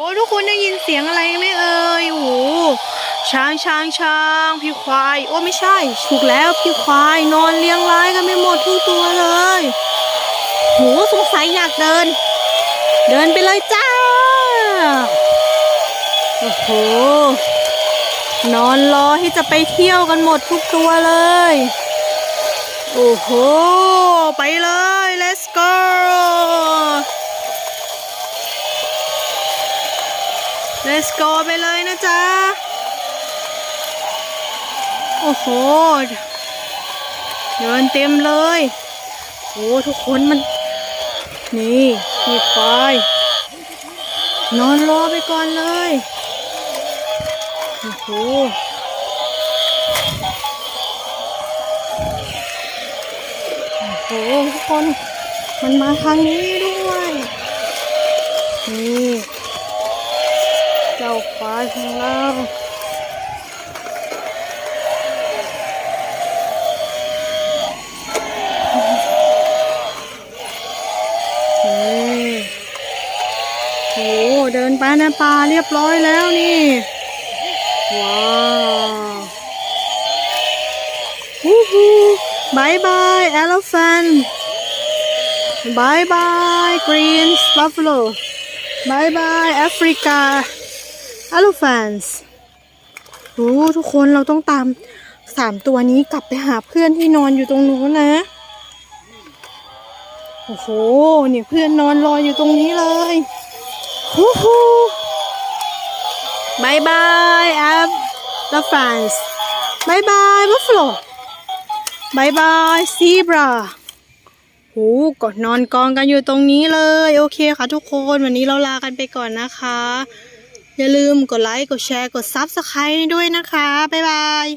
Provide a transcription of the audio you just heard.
โอ้ทุกคนได้ยินเสียงอะไรไหมเอ่ยโอ้โหช้างช้างช้างพี่ควาย โอ้ไม่ใช่ถูกแล้วพี่ควายนอนเลี้ยงรายกันไม่หมดทุกตัวเลยโหสงสัยอยากเดิน เดินไปเลยจ้าโอ้โหนอนรอที่จะไปเที่ยวกันหมดทุกตัวเลย โอ้โห ไปเลย let's go let's go ไปเลยนะจ๊ะ โอ้โห เดินเต็มเลยโอ้ทุกคนมัน นี่มีควายนอนรอไปก่อนเลย โอ้โหโอ้โหทุกคน มันมาทางนี้ด้วย นี่ ควายของเรานี่โอ้โหเดินไปในป่าเรียบร้อยแล้วนี่ ว้าวฮู้ฮู้บายบาย elephant บายบาย green buffalo บายบายแอฟริกา Africa elephants โอ้ทุกคนเราต้องตามสามตัวนี้กลับไปหาเพื่อนที่นอนอยู่ตรงนู้นนะ โอ้โห เนี่ยเพื่อนนอนรออยู่ตรงนี้เลยฮู้ฮู้บายบายแอฟ the France บายบาย Buffalo บายบาย Zebra โหกดนอนกองกันอยู่ตรงนี้เลย โอเคค่ะทุกคน วันนี้เราลากันไปก่อนนะคะ อย่าลืมกดไลค์ กดแชร์ กด Subscribe ด้วยนะคะ บ๊ายบาย